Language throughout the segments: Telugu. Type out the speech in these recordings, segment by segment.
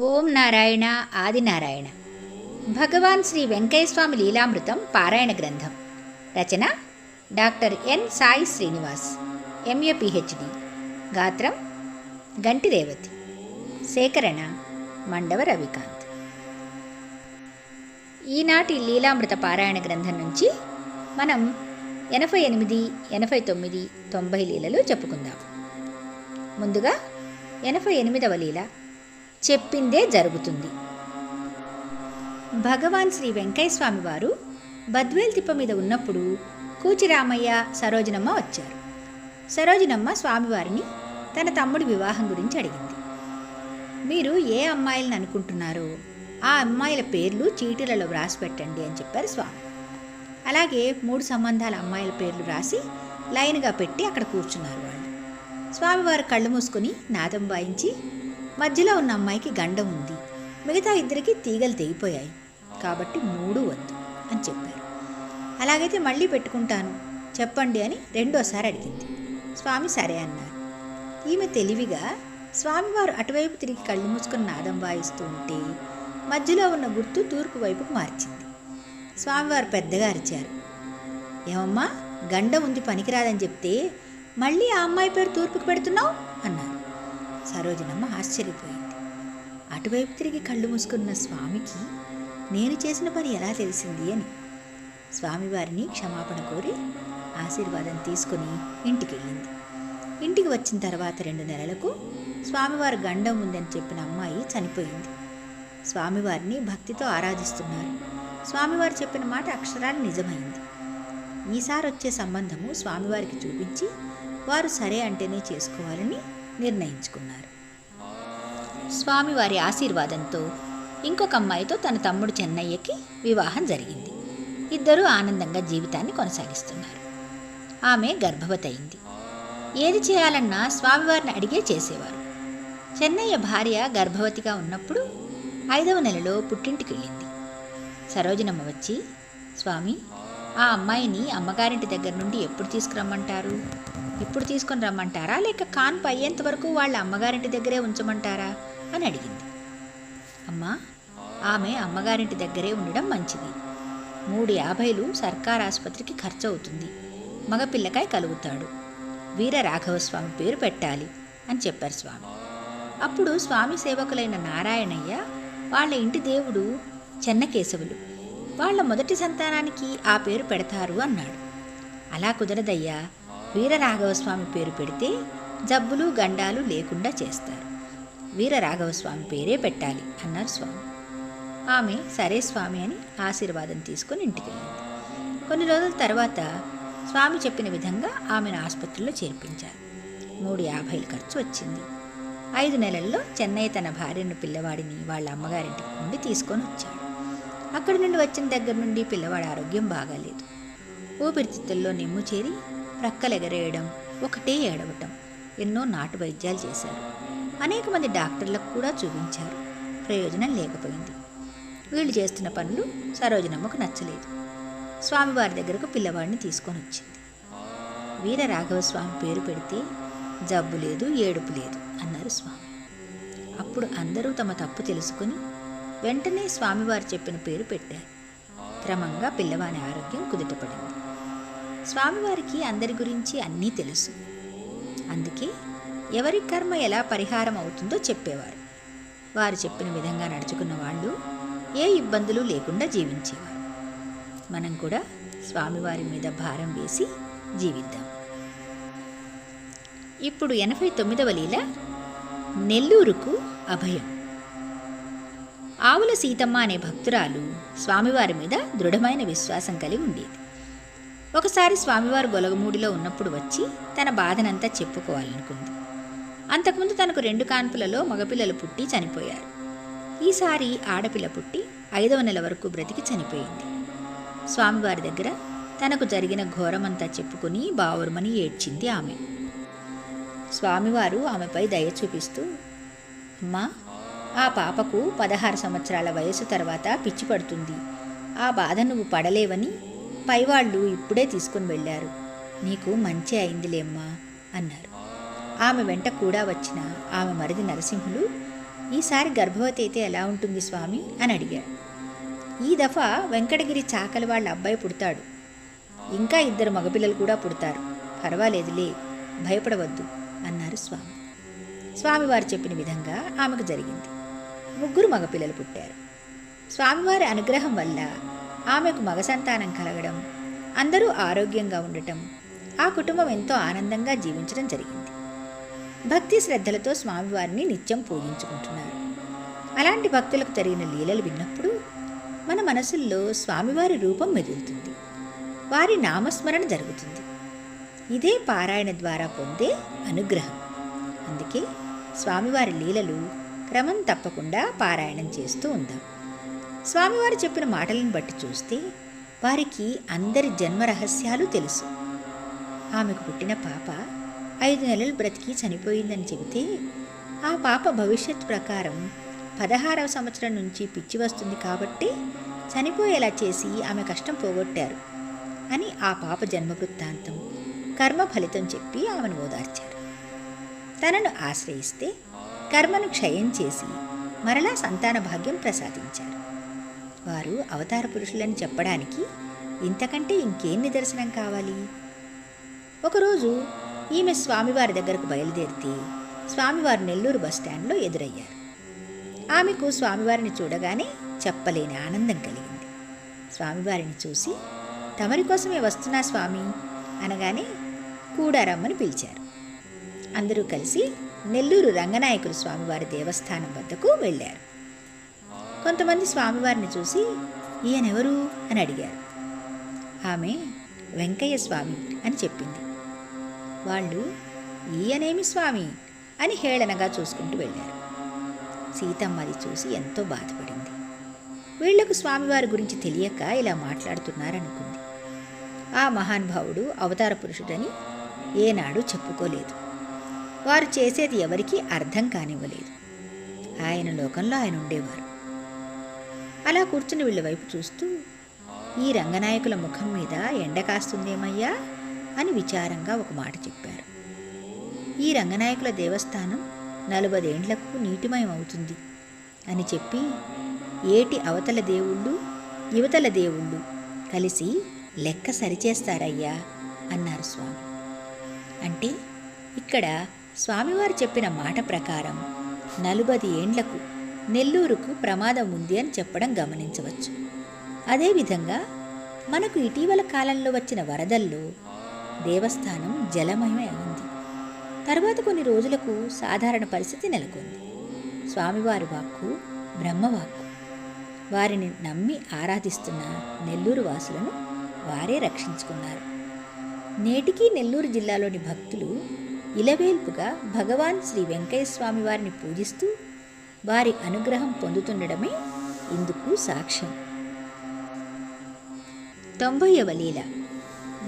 ఓం నారాయణ ఆదినారాయణ భగవాన్ శ్రీ వెంకయ్యస్వామి లీలామృతం పారాయణ గ్రంథం. రచన doctor N Sai Srinivas. MA PhD. గాత్రం గంటి రేవతి సేకరణ మండవ రవికాంత్. ఈనాటి లీలామృత పారాయణ గ్రంథం నుంచి మనం ఎనభై ఎనిమిది ఎనభై తొమ్మిది తొంభై లీలలు చెప్పుకుందాం. ముందుగా ఎనభై ఎనిమిదవ లీల. చెప్పిందే జరుగుతుంది. భగవాన్ శ్రీ వెంకయ్యస్వామి వారు బద్వేల్ తిప్ప మీద ఉన్నప్పుడు కూచిరామయ్య సరోజనమ్మ వచ్చారు. సరోజనమ్మ స్వామివారిని తన తమ్ముడి వివాహం గురించి అడిగింది. మీరు ఏ అమ్మాయిలను అనుకుంటున్నారో ఆ అమ్మాయిల పేర్లు చీటీలలో వ్రాసి పెట్టండి అని చెప్పారు స్వామి. అలాగే మూడు సంబంధాల అమ్మాయిల పేర్లు రాసి లైన్గా పెట్టి అక్కడ కూర్చున్నారు వాళ్ళు. స్వామివారు కళ్ళు మూసుకొని నాదం వాయించి మధ్యలో ఉన్న అమ్మాయికి గండం ఉంది. మిగతా ఇద్దరికి తీగలు తెగిపోయాయి. కాబట్టి మూడు వద్దు అని చెప్పారు. అలాగైతే మళ్ళీ పెట్టుకుంటాను. చెప్పండి అని రెండోసారి అడిగింది. స్వామి సరే అన్నారు. ఈమె తెలివిగా స్వామివారు అటువైపు తిరిగి కళ్ళు మూసుకుని నాదం వాయిస్తూ ఉంటే మధ్యలో ఉన్న గుర్తు తూర్పు వైపుకు మార్చింది. స్వామివారు పెద్దగా అరిచారు. ఏమమ్మా గండం ఉంది పనికిరాదని చెప్తే మళ్ళీ ఆ అమ్మాయి పేరు తూర్పుకు పెడుతున్నావు? అన్నారు. సరోజనమ్మ ఆశ్చర్యపోయింది. అటువైపు తిరిగి కళ్ళు మూసుకున్న స్వామికి నేను చేసిన పని ఎలా తెలిసింది అని. స్వామివారిని క్షమాపణ కోరి ఆశీర్వాదం తీసుకుని ఇంటికి వెళ్ళింది ఇంటికి వచ్చిన తర్వాత రెండు నెలలకు స్వామివారి గండం ఉందని చెప్పిన అమ్మాయి చనిపోయింది. స్వామివారిని భక్తితో ఆరాధిస్తున్నారు. స్వామివారు చెప్పిన మాట అక్షరాలు నిజమైంది. ఈసారి వచ్చే సంబంధము స్వామివారికి చూపించి వారు సరే అంటేనే చేసుకోవాలని నిర్ణయించుకున్నారు. స్వామివారి ఆశీర్వాదంతో ఇంకొక అమ్మాయితో తన తమ్ముడు చెన్నయ్యకి వివాహం జరిగింది. ఇద్దరూ ఆనందంగా జీవితాన్ని కొనసాగిస్తున్నారు. ఆమె గర్భవతి అయింది ఏది చేయాలన్నా స్వామివారిని అడిగే చేసేవారు. చెన్నయ్య భార్య గర్భవతిగా ఉన్నప్పుడు ఐదవ నెలలో పుట్టింటికి వెళ్ళింది సరోజనమ్మ వచ్చి స్వామి ఆ అమ్మాయిని అమ్మగారింటి దగ్గర నుండి ఎప్పుడు తీసుకురమ్మంటారు? ఇప్పుడు తీసుకొని రమ్మంటారా? లేక కాన్పు అయ్యేంత వరకు వాళ్ళ అమ్మగారింటి దగ్గరే ఉంచమంటారా? అని అడిగింది. అమ్మా ఆమె అమ్మగారింటి దగ్గరే ఉండడం మంచిది. మూడు యాభైలు సర్కార్ ఆసుపత్రికి ఖర్చు అవుతుంది మగపిల్లకాయ కలుగుతాడు. వీర రాఘవస్వామి పేరు పెట్టాలి అని చెప్పారు స్వామి. అప్పుడు స్వామి సేవకులైన నారాయణయ్య వాళ్ళ ఇంటి దేవుడు చెన్నకేశవులు వాళ్ళ మొదటి సంతానానికి ఆ పేరు పెడతారు అన్నాడు. అలా కుదరదయ్యా వీరరాఘవస్వామి పేరు పెడితే జబ్బులు గండాలు లేకుండా చేస్తారు. వీరరాఘవస్వామి పేరే పెట్టాలి అన్నారు స్వామి. ఆమె సరే స్వామి అని ఆశీర్వాదం తీసుకొని ఇంటికి వెళ్ళింది కొన్ని రోజుల తర్వాత స్వామి చెప్పిన విధంగా ఆమెను ఆసుపత్రిలో చేర్పించారు. మూడు యాభైలు ఖర్చు వచ్చింది. ఐదు నెలల్లో చెన్నై తన భార్యను పిల్లవాడిని వాళ్ళ అమ్మగారింటికి నుండి తీసుకొని వచ్చాడు. అక్కడి నుండి వచ్చిన దగ్గర నుండి పిల్లవాడి ఆరోగ్యం బాగాలేదు. ఊపిరితిత్తుల్లో నిమ్ము చేరి ప్రక్కలెగరేయడం ఒకటే ఏడవటం ఎన్నో నాటు వైద్యాలు చేశారు. అనేక మంది డాక్టర్లకు కూడా చూపించారు. ప్రయోజనం లేకపోయింది. వీళ్ళు చేస్తున్న పనులు సరోజనమ్మకు నచ్చలేదు. స్వామివారి దగ్గరకు పిల్లవాడిని తీసుకొని వచ్చింది. వీర రాఘవ స్వామి పేరు పెడితే జబ్బు లేదు ఏడుపు లేదు అన్నారు స్వామి. అప్పుడు అందరూ తమ తప్పు తెలుసుకుని వెంటనే స్వామివారు చెప్పిన పేరు పెట్టారు. క్రమంగా పిల్లవాని ఆరోగ్యం కుదుటపడింది. స్వామివారికి అందరి గురించి అన్నీ తెలుసు. అందుకే ఎవరి కర్మ ఎలా పరిహారం అవుతుందో చెప్పేవారు. వారు చెప్పిన విధంగా నడుచుకున్న వాళ్ళు ఏ ఇబ్బందులు లేకుండా జీవించేవారు. మనం కూడా స్వామివారి మీద భారం వేసి జీవిద్దాం. ఇప్పుడు ఎనభై తొమ్మిదవ లీల నెల్లూరుకు అభయం. ఆవుల సీతమ్మ అనే భక్తురాలు స్వామివారి మీద దృఢమైన విశ్వాసం కలిగి ఉండేది. ఒకసారి స్వామివారు గొలగమూడిలో ఉన్నప్పుడు వచ్చి తన బాధనంతా చెప్పుకోవాలనుకుంది. అంతకుముందు తనకు రెండు కాన్పులలో మగపిల్లలు పుట్టి చనిపోయారు. ఈసారి ఆడపిల్ల పుట్టి ఐదవ నెల వరకు బ్రతికి చనిపోయింది. స్వామివారి దగ్గర తనకు జరిగిన ఘోరమంతా చెప్పుకుని బావురమని ఏడ్చింది ఆమె. స్వామివారు ఆమెపై దయ చూపిస్తూ అమ్మా ఆ పాపకు పదహారు సంవత్సరాల వయసు తర్వాత పిచ్చి పడుతుంది. ఆ బాధ నువ్వు పడలేవని పైవాళ్ళు ఇప్పుడే తీసుకుని వెళ్ళారు. నీకు మంచి అయిందిలేమ్మా అన్నారు. ఆమె వెంట కూడా వచ్చిన ఆమె మరిది నరసింహులు ఈసారి గర్భవతి అయితే ఎలా ఉంటుంది స్వామి? అని అడిగాడు. ఈ దఫా వెంకటగిరి చాకలి వాళ్ళ అబ్బాయి పుడతాడు. ఇంకా ఇద్దరు మగపిల్లలు కూడా పుడతారు. పర్వాలేదులే భయపడవద్దు అన్నారు స్వామి. స్వామివారు చెప్పిన విధంగా ఆమెకు జరిగింది. ముగ్గురు మగపిల్లలు పుట్టారు. స్వామివారి అనుగ్రహం వల్ల ఆమెకు మగ సంతానం కలగడం అందరూ ఆరోగ్యంగా ఉండటం ఆ కుటుంబం ఎంతో ఆనందంగా జీవించడం జరిగింది. భక్తి శ్రద్ధలతో స్వామివారిని నిత్యం పూజించుకుంటున్నారు. అలాంటి భక్తులకు జరిగిన లీలలు విన్నప్పుడు మన మనసుల్లో స్వామివారి రూపం మెదులుతుంది. వారి నామస్మరణ జరుగుతుంది. ఇదే పారాయణ ద్వారా పొందే అనుగ్రహం. అందుకే స్వామివారి లీలలు క్రమం తప్పకుండా పారాయణం చేస్తూ ఉందాం. స్వామివారు చెప్పిన మాటలను బట్టి చూస్తే వారికి అందరి జన్మ రహస్యాలు తెలుసు. ఆమెకు పుట్టిన పాప ఐదు నెలలు బ్రతికి చనిపోయిందని చెబితే ఆ పాప భవిష్యత్ ప్రకారం పదహారవ సంవత్సరం నుంచి పిచ్చి వస్తుంది కాబట్టి చనిపోయేలా చేసి ఆమె కష్టం పోగొట్టారు అని ఆ పాప జన్మ వృత్తాంతం కర్మ ఫలితం చెప్పి ఆమెను ఓదార్చారు. తనను ఆశ్రయిస్తే కర్మను క్షయం చేసి మరలా సంతాన భాగ్యం ప్రసాదించారు. వారు అవతార పురుషులని చెప్పడానికి ఇంతకంటే ఇంకేం నిదర్శనం కావాలి? ఒకరోజు ఈమె స్వామివారి దగ్గరకు బయలుదేరితే స్వామివారు నెల్లూరు బస్టాండ్లో ఎదురయ్యారు. ఆమెకు స్వామివారిని చూడగానే చెప్పలేని ఆనందం కలిగింది. స్వామివారిని చూసి తమరి కోసమే వస్తున్నా స్వామి అనగానే కూడా రమ్మని పిలిచారు. అందరూ కలిసి నెల్లూరు రంగనాయకులు స్వామివారి దేవస్థానం వద్దకు వెళ్ళారు. కొంతమంది స్వామివారిని చూసి ఈయనెవరు? అని అడిగారు. ఆమె వెంకయ్య స్వామి అని చెప్పింది. వాళ్ళు ఈయనేమి స్వామి? అని హేళనగా చూసుకుంటూ వెళ్ళారు. సీతమ్మ అది చూసి ఎంతో బాధపడింది. వీళ్ళకు స్వామివారి గురించి తెలియక ఇలా మాట్లాడుతున్నారనుకుంది. ఆ మహానుభావుడు అవతార పురుషుడని ఏనాడు చెప్పుకోలేదు. వారు చేసేది ఎవరికీ అర్థం కానివ్వలేదు. ఆయన లోకంలో ఆయన ఉండేవారు. అలా కూర్చుని వీళ్ళ వైపు చూస్తూ ఈ రంగనాయకుల ముఖం మీద ఎండ కాస్తుందేమయ్యా? అని విచారంగా ఒక మాట చెప్పారు. ఈ రంగనాయకుల దేవస్థానం నలభదేండ్లకు నీటిమయం అవుతుంది అని చెప్పి ఏటి అవతల దేవుళ్ళు యువతల దేవుళ్ళు కలిసి లెక్క సరిచేస్తారయ్యా అన్నారు స్వామి. అంటే ఇక్కడ స్వామివారు చెప్పిన మాట ప్రకారం నలుబది ఏండ్లకు నెల్లూరుకు ప్రమాదం ఉంది అని చెప్పడం గమనించవచ్చు. అదేవిధంగా మనకు ఇటీవల కాలంలో వచ్చిన వరదల్లో దేవస్థానం జలమయమే అయింది. తర్వాత కొన్ని రోజులకు సాధారణ పరిస్థితి నెలకొంది. స్వామివారి వాక్కు బ్రహ్మవాక్కు. వారిని నమ్మి ఆరాధిస్తున్న నెల్లూరు వాసులను వారే రక్షించుకున్నారు. నేటికీ నెల్లూరు జిల్లాలోని భక్తులు ఇలవేల్పుగా భగవాన్ శ్రీ వెంకయ్య స్వామి వారిని పూజిస్తూ వారి అనుగ్రహం పొందుతుండడమే ఇందుకు సాక్ష్యం. తొంభైవ లీల.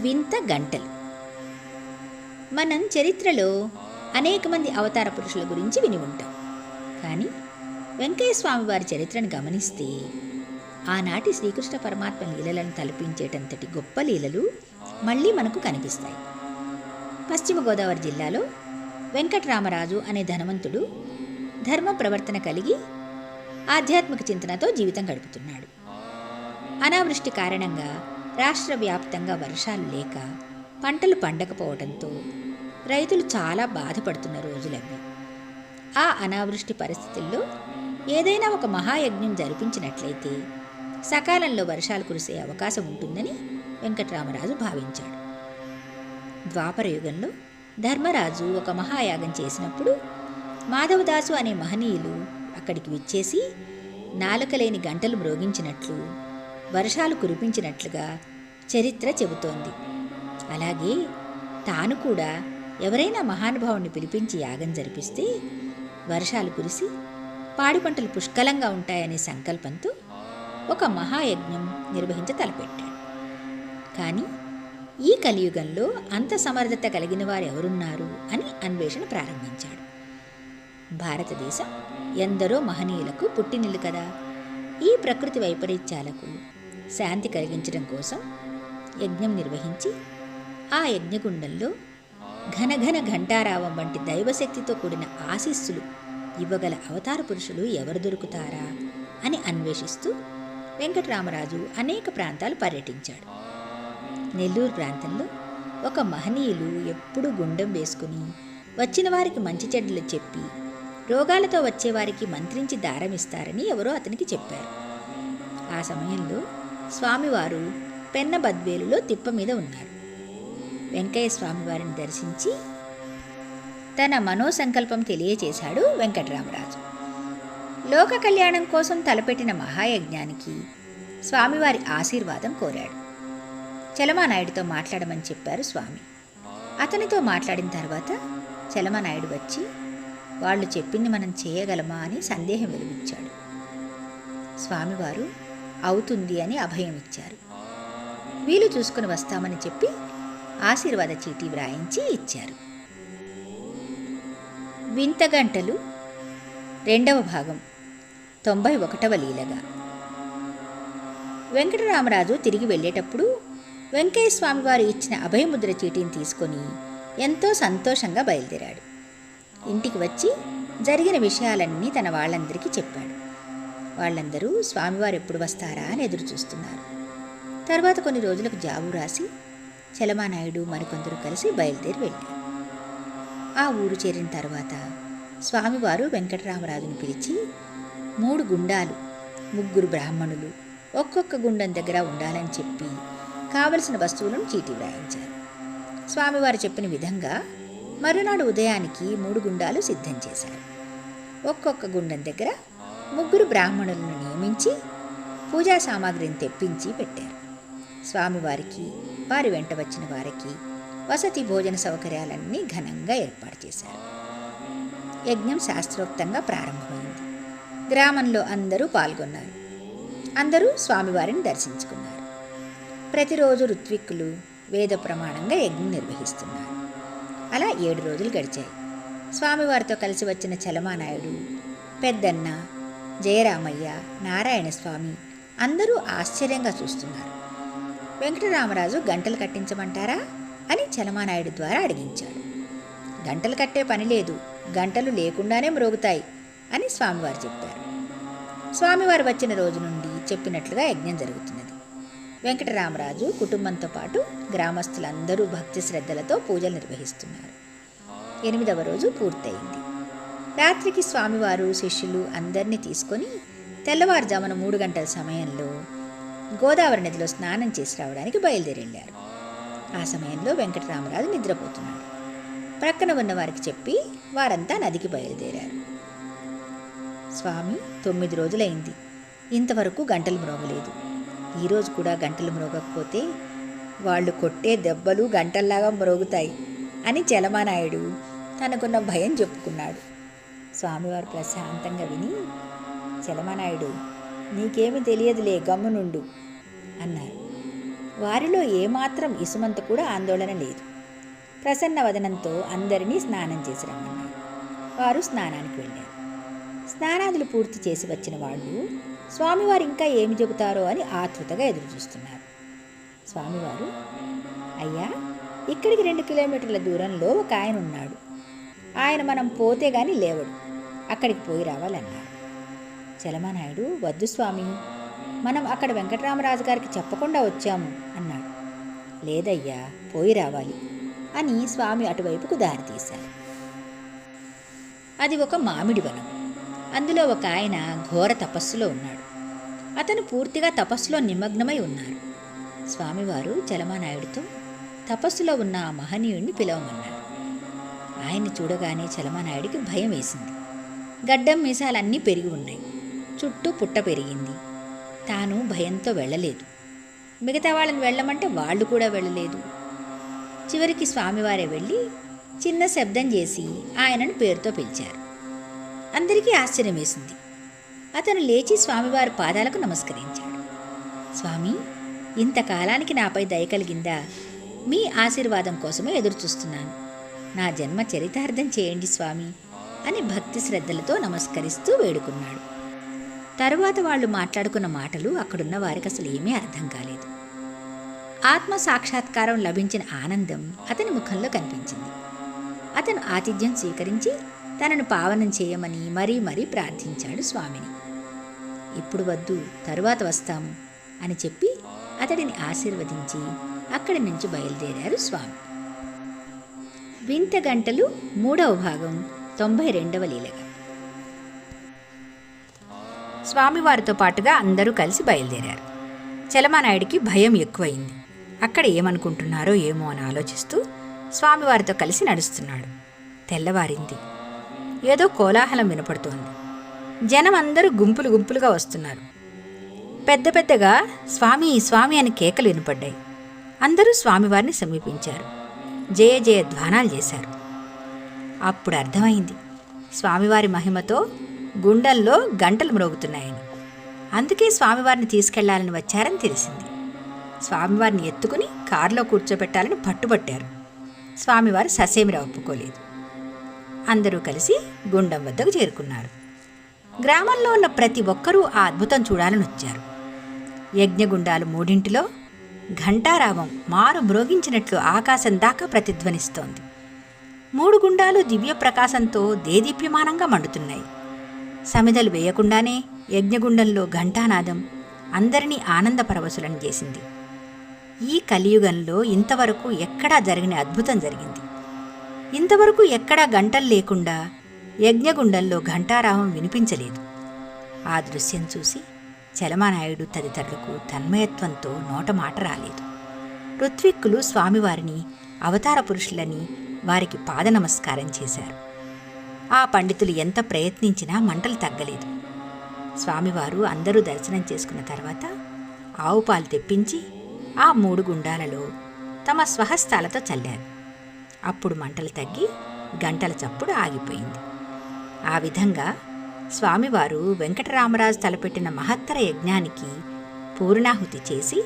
వింత గంటలు. మనం చరిత్రలో అనేక మంది అవతార పురుషుల గురించి విని ఉంటాం. కానీ వెంకయ్యస్వామి వారి చరిత్రను గమనిస్తే ఆనాటి శ్రీకృష్ణ పరమాత్మ లీలలను తలపించేటంతటి గొప్ప లీలలు మళ్ళీ మనకు కనిపిస్తాయి. పశ్చిమ గోదావరి జిల్లాలో వెంకటరామరాజు అనే ధనవంతుడు ధర్మ ప్రవర్తన కలిగి ఆధ్యాత్మిక చింతనతో జీవితం గడుపుతున్నాడు. అనావృష్టి కారణంగా రాష్ట్ర వ్యాప్తంగా వర్షాలు లేక పంటలు పండకపోవడంతో రైతులు చాలా బాధపడుతున్న రోజులవి. ఆ అనావృష్టి పరిస్థితుల్లో ఏదైనా ఒక మహాయజ్ఞం జరిపించినట్లయితే సకాలంలో వర్షాలు కురిసే అవకాశం ఉంటుందని వెంకటరామరాజు భావించాడు. ద్వాపరయుగంలో ధర్మరాజు ఒక మహాయాగం చేసినప్పుడు మాధవదాసు అనే మహనీయులు అక్కడికి విచ్చేసి నాలుకలేని గంటలు మ్రోగించినట్లు వర్షాలు కురిపించినట్లుగా చరిత్ర చెబుతోంది. అలాగే తాను కూడా ఎవరైనా మహానుభావుని పిలిపించి యాగం జరిపిస్తే వర్షాలు కురిసి పాడి పంటలు పుష్కలంగా ఉంటాయనే సంకల్పంతో ఒక మహాయజ్ఞం నిర్వహించ తలపెట్టాడు. కానీ ఈ కలియుగంలో అంత సమర్థత కలిగిన వారు ఎవరున్నారు అని అన్వేషణ ప్రారంభించాడు. భారతదేశం ఎందరో మహనీయులకు పుట్టినిల్లు కదా. ఈ ప్రకృతి వైపరీత్యాలకు శాంతి కలిగించడం కోసం యజ్ఞం నిర్వహించి ఆ యజ్ఞగుండంలో ఘనఘన ఘంటారావం వంటి దైవశక్తితో కూడిన ఆశీస్సులు ఇవ్వగల అవతార పురుషులు ఎవరు దొరుకుతారా అని అన్వేషిస్తూ వెంకటరామరాజు అనేక ప్రాంతాలు పర్యటించాడు. నెల్లూరు ప్రాంతంలో ఒక మహనీయులు ఎప్పుడూ గుండెం వేసుకుని వచ్చిన వారికి మంచి చెడ్డలు చెప్పి రోగాలతో వచ్చేవారికి మంత్రించి దారమిస్తారని ఎవరో అతనికి చెప్పారు. ఆ సమయంలో స్వామివారు పెన్న బద్వేలులో తిప్ప మీద ఉన్నారు. వెంకయ్య స్వామివారిని దర్శించి తన మనోసంకల్పం తెలియచేశాడు వెంకటరామరాజు. లోక కళ్యాణం కోసం తలపెట్టిన మహాయజ్ఞానికి స్వామివారి ఆశీర్వాదం కోరాడు. చలమానాయుడితో మాట్లాడమని చెప్పారు స్వామి. అతనితో మాట్లాడిన తర్వాత చలమానాయుడు వచ్చి వాళ్ళు చెప్పింది మనం చేయగలమా? అని సందేహం వెలిగించాడు. స్వామివారు అవుతుంది అని అభయం ఇచ్చారు. వీలు చూసుకుని వస్తామని చెప్పి ఆశీర్వాద చీటీ వ్రాయించి ఇచ్చారు. వింతగంటలు రెండవ భాగం తొంభై ఒకటవ లీలగా. వెంకటరామరాజు తిరిగి వెళ్ళేటప్పుడు వెంకయ్య స్వామి వారు ఇచ్చిన అభయముద్ర చీటీని తీసుకొని ఎంతో సంతోషంగా బయలుదేరాడు. ఇంటికి వచ్చి జరిగిన విషయాలన్నీ తన వాళ్ళందరికీ చెప్పాడు. వాళ్ళందరూ స్వామివారు ఎప్పుడు వస్తారా? అని ఎదురు చూస్తున్నారు. తర్వాత కొన్ని రోజులకు జాబు రాసి చలమానాయుడు మరికొందరు కలిసి బయలుదేరి వెళ్ళారు. ఆ ఊరు చేరిన తర్వాత స్వామివారు వెంకటరామరాజును పిలిచి మూడు గుండాలు ముగ్గురు బ్రాహ్మణులు ఒక్కొక్క గుండం దగ్గర ఉండాలని చెప్పి కావలసిన వస్తువులను చీటీ వ్రాయించారు. స్వామివారు చెప్పిన విధంగా మరునాడు ఉదయానికి మూడు గుండాలు సిద్ధం చేశారు. ఒక్కొక్క గుండం దగ్గర ముగ్గురు బ్రాహ్మణులను నియమించి పూజా సామాగ్రిని తెప్పించి పెట్టారు. స్వామివారికి వారి వెంట వచ్చిన వారికి వసతి భోజన సౌకర్యాలన్నీ ఘనంగా ఏర్పాటు చేశారు. యజ్ఞం శాస్త్రోక్తంగా ప్రారంభమైంది. గ్రామంలో అందరూ పాల్గొన్నారు. అందరూ స్వామివారిని దర్శించుకున్నారు. ప్రతిరోజు ఋత్విక్కులు వేద ప్రమాణంగా యజ్ఞం నిర్వహిస్తున్నారు. అలా ఏడు రోజులు గడిచాయి. స్వామివారితో కలిసి వచ్చిన చలమానాయుడు పెద్దన్న జయరామయ్య నారాయణ స్వామి అందరూ ఆశ్చర్యంగా చూస్తున్నారు. వెంకటరామరాజు గంటలు కట్టించమంటారా అని చలమానాయుడు ద్వారా అడిగించాడు. గంటలు కట్టే పని లేదు గంటలు లేకుండానే మ్రోగుతాయి అని స్వామివారు చెప్పారు. స్వామివారు వచ్చిన రోజు నుండి చెప్పినట్లుగా యజ్ఞం జరుగుతున్నది. వెంకటరామరాజు కుటుంబంతో పాటు గ్రామస్తులందరూ భక్తి శ్రద్ధలతో పూజలు నిర్వహిస్తున్నారు. ఎనిమిదవ రోజు పూర్తయింది. రాత్రికి స్వామివారు శిష్యులు అందరినీ తీసుకొని తెల్లవారుజామున మూడు గంటల సమయంలో గోదావరి నదిలో స్నానం చేసి రావడానికి బయలుదేరి వెళ్ళారు ఆ సమయంలో వెంకటరామరాజు నిద్రపోతున్నాడు. ప్రక్కన ఉన్న వారికి చెప్పి వారంతా నదికి బయలుదేరారు. స్వామి తొమ్మిది రోజులైంది. ఇంతవరకు గంటలు మ్రోగలేదు. ఈరోజు కూడా గంటలు మ్రోగకపోతే వాళ్ళు కొట్టే దెబ్బలు గంటల్లాగా మ్రోగుతాయి అని చలమానాయుడు తనకున్న భయం చెప్పుకున్నాడు. స్వామివారు ప్రశాంతంగా విని చలమానాయుడు నీకేమి తెలియదులే గమ్మునుండు అన్నారు. వారిలో ఏమాత్రం ఇసుమంత కూడా ఆందోళన లేదు. ప్రసన్న వదనంతో అందరినీ స్నానం చేసి రమ్మన్నారు. వారు స్నానానికి వెళ్ళారు. స్నానాదులు పూర్తి చేసి వచ్చిన వాళ్ళు స్వామివారు ఇంకా ఏమి చెబుతారో అని ఆతృతగా ఎదురుచూస్తున్నారు. స్వామివారు అయ్యా ఇక్కడికి రెండు కిలోమీటర్ల దూరంలో ఒక ఆయన ఉన్నాడు. ఆయన మనం పోతే గాని లేవడు. అక్కడికి పోయి రావాలన్నారు. చలమానాయుడు వద్దు స్వామి మనం అక్కడ వెంకటరామరాజు గారికి చెప్పకుండా వచ్చాము అన్నాడు. లేదయ్యా పోయి రావాలి అని స్వామి అటువైపుకు దారి తీశారు. అది ఒక మామిడి వనం. అందులో ఒక ఆయన ఘోర తపస్సులో ఉన్నాడు. అతను పూర్తిగా తపస్సులో నిమగ్నమై ఉన్నారు. స్వామివారు చలమానాయుడితో తపస్సులో ఉన్న ఆ మహనీయుడిని పిలవమన్నారు. ఆయన్ని చూడగానే చలమానాయుడికి భయం వేసింది. గడ్డం మీసాలన్నీ పెరిగి ఉన్నాయి. చుట్టూ పుట్ట పెరిగింది. తాను భయంతో వెళ్ళలేదు. మిగతా వాళ్ళని వెళ్ళమంటే వాళ్ళు కూడా వెళ్ళలేదు. చివరికి స్వామివారే వెళ్ళి చిన్న శబ్దం చేసి ఆయనను పేరుతో పిలిచారు. అందరికీ ఆశ్చర్యం వేసింది అతను లేచి స్వామివారి పాదాలకు నమస్కరించాడు. స్వామి ఇంతకాలానికి నాపై దయ కలిగిందా? మీ ఆశీర్వాదం కోసమే ఎదురుచూస్తున్నాను. నా జన్మ చరితార్థం చేయండి స్వామి అని భక్తి శ్రద్ధలతో నమస్కరిస్తూ వేడుకున్నాడు. తరువాత వాళ్ళు మాట్లాడుకున్న మాటలు అక్కడున్న వారికి అసలు ఏమీ అర్థం కాలేదు. ఆత్మ సాక్షాత్కారం లభించిన ఆనందం అతని ముఖంలో కనిపించింది. అతను ఆతిథ్యం స్వీకరించి తనను పావనం చేయమని మరీ మరీ ప్రార్థించాడు స్వామిని. ఇప్పుడు వద్దు తరువాత వస్తాము అని చెప్పి అతడిని ఆశీర్వదించి అక్కడి నుంచి బయలుదేరారు స్వామి. వింత గంటలు మూడవ భాగం తొంభై రెండవ లీలగా. స్వామివారితో పాటుగా అందరూ కలిసి బయలుదేరారు. చలమానాయుడికి భయం ఎక్కువైంది. అక్కడ ఏమనుకుంటున్నారో ఏమో అని ఆలోచిస్తూ స్వామివారితో కలిసి నడుస్తున్నాడు. తెల్లవారింది. ఏదో కోలాహలం వినపడుతోంది. జనం అందరూ గుంపులు గుంపులుగా వస్తున్నారు. పెద్ద పెద్దగా స్వామి స్వామి అని కేకలు వినపడ్డాయి. అందరూ స్వామివారిని సమీపించారు. జయ జయ ధ్వానాలు చేశారు. అప్పుడు అర్థమైంది. స్వామివారి మహిమతో గుండెల్లో గంటలు మ్రోగుతున్నాయని. అందుకే స్వామివారిని తీసుకెళ్ళాలని వచ్చారని తెలిసింది. స్వామివారిని ఎత్తుకుని కారులో కూర్చోబెట్టాలని పట్టుబట్టారు. స్వామివారు ససేమిరా ఒప్పుకోలేదు. అందరూ కలిసి గుండం వద్దకు చేరుకున్నారు. గ్రామంలో ఉన్న ప్రతి ఒక్కరూ ఆ అద్భుతం చూడాలని వచ్చారు. యజ్ఞగుండాలు మూడింటిలో ఘంటారావం మారు మ్రోగించినట్లు ఆకాశం దాకా ప్రతిధ్వనిస్తోంది. మూడు గుండాలు దివ్య ప్రకాశంతో దేదీప్యమానంగా మండుతున్నాయి. సమిదలు వేయకుండానే యజ్ఞగుండంలో ఘంటానాదం అందరినీ ఆనందపరవశులను చేసింది. ఈ కలియుగంలో ఇంతవరకు ఎక్కడా జరిగిన అద్భుతం జరిగింది. ఇంతవరకు ఎక్కడా గంటలు లేకుండా యజ్ఞగుండంలో ఘంటారావం వినిపించలేదు. ఆ దృశ్యం చూసి చలమానాయుడు తదితరులకు తన్మయత్వంతో నోటమాట రాలేదు. ఋత్విక్కులు స్వామివారిని అవతార పురుషులని వారికి పాద నమస్కారం చేశారు. ఆ పండితులు ఎంత ప్రయత్నించినా మంటలు తగ్గలేదు. స్వామివారు అందరూ దర్శనం చేసుకున్న తర్వాత ఆవు పాలు తెప్పించి ఆ మూడు గుండాలలో తమ స్వహస్తాలతో చల్లారు. అప్పుడు మంటలు తగ్గి గంటల చప్పుడు ఆగిపోయింది. ఆ విధంగా స్వామివారు వెంకటరామరాజు తలపెట్టిన మహత్తర యజ్ఞానికి పూర్ణాహుతి చేసి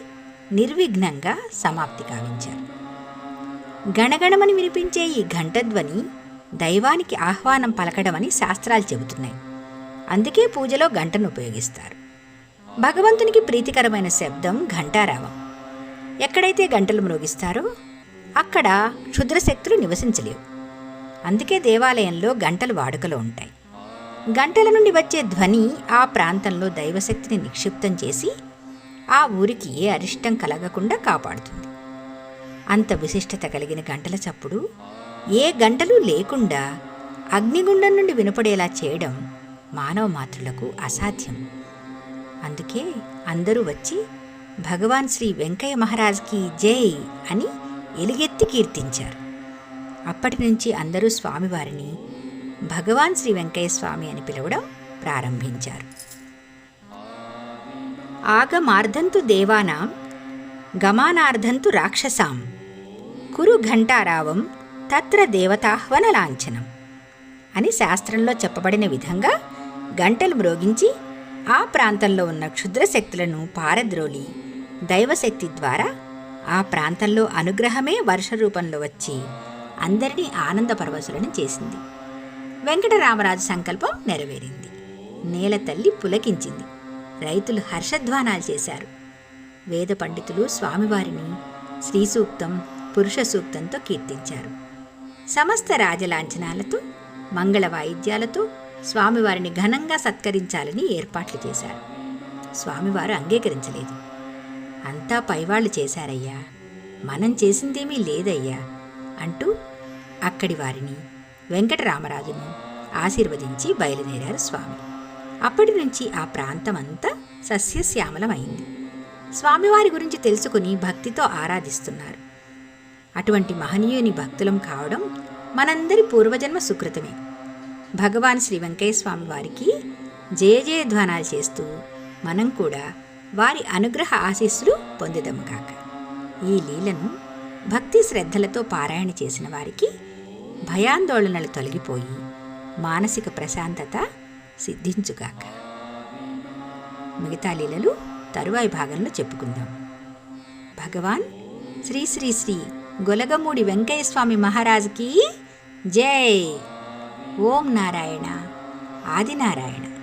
నిర్విఘ్నంగా సమాప్తి కావించారు గణగణమని వినిపించే ఈ ఘంటధ్వని దైవానికి ఆహ్వానం పలకడమని శాస్త్రాలు చెబుతున్నాయి. అందుకే పూజలో గంటను ఉపయోగిస్తారు. భగవంతునికి ప్రీతికరమైన శబ్దం ఘంటారావం. ఎక్కడైతే గంటలు మ్రోగిస్తారో అక్కడ క్షుద్రశక్తులు నివసించలేవు. అందుకే దేవాలయంలో గంటలు వాడుకలో ఉంటాయి. గంటల నుండి వచ్చే ధ్వని ఆ ప్రాంతంలో దైవశక్తిని నిక్షిప్తం చేసి ఆ ఊరికి ఏ అరిష్టం కలగకుండా కాపాడుతుంది. అంత విశిష్టత కలిగిన గంటల చప్పుడు ఏ గంటలు లేకుండా అగ్నిగుండం నుండి వినపడేలా చేయడం మానవ మాతృలకు అసాధ్యం. అందుకే అందరూ వచ్చి భగవాన్ శ్రీ వెంకయ్య మహారాజ్కి జై అని ఎలుగెత్తి కీర్తించారు. అప్పటి నుంచి అందరూ స్వామివారిని భగవాన్ శ్రీ వెంకయ్య స్వామి అని పిలవడం ప్రారంభించారు. ఆగమార్ధంతు దేవానాం గమానార్ధంతు రాక్షసాం కురు ఘంటారావం తత్ర దేవతాహ్వన లాంఛనం అని శాస్త్రంలో చెప్పబడిన విధంగా గంటలు మ్రోగించి ఆ ప్రాంతంలో ఉన్న క్షుద్రశక్తులను పారద్రోలి దైవశక్తి ద్వారా ఆ ప్రాంతంలో అనుగ్రహమే వర్ష రూపంలో వచ్చి అందరినీ ఆనందపరవశులను చేసింది. వెంకటరామరాజు సంకల్పం నెరవేరింది. నేల తల్లి పులకించింది. రైతులు హర్షధ్వానాలు చేశారు. వేద పండితులు స్వామివారిని శ్రీ సూక్తం పురుష సూక్తంతో కీర్తించారు. సమస్త రాజలాంఛనాలతో మంగళ వాయిద్యాలతో స్వామివారిని ఘనంగా సత్కరించాలని ఏర్పాట్లు చేశారు. స్వామివారు అంగీకరించలేదు. అంతా పైవాళ్ళు చేశారయ్యా. మనం చేసిందేమీ లేదయ్యా అంటూ అక్కడి వారిని వెంకటరామరాజును ఆశీర్వదించి బయలుదేరారు స్వామి. అప్పటి నుంచి ఆ ప్రాంతమంతా సస్యశ్యామలమైంది. స్వామివారి గురించి తెలుసుకుని భక్తితో ఆరాధిస్తున్నారు. అటువంటి మహనీయుని భక్తులం కావడం మనందరి పూర్వజన్మ సుకృతమే. భగవాన్ శ్రీ వెంకయ్య స్వామి వారికి జయ జయధ్వానాలు చేస్తూ మనం కూడా వారి అనుగ్రహ ఆశీస్సులు పొందుదము కాక ఈ లీలను భక్తి శ్రద్ధలతో పారాయణ చేసిన వారికి భయాందోళనలు తొలగిపోయి మానసిక ప్రశాంతత సిద్ధించుగాక మిగతా లీలలు తరువాయి భాగంలో చెప్పుకుందాం. భగవాన్ శ్రీ శ్రీ శ్రీ గొలగమూడి వెంకయ్య స్వామి జై. ఓం నారాయణ. ఆదినారాయణ.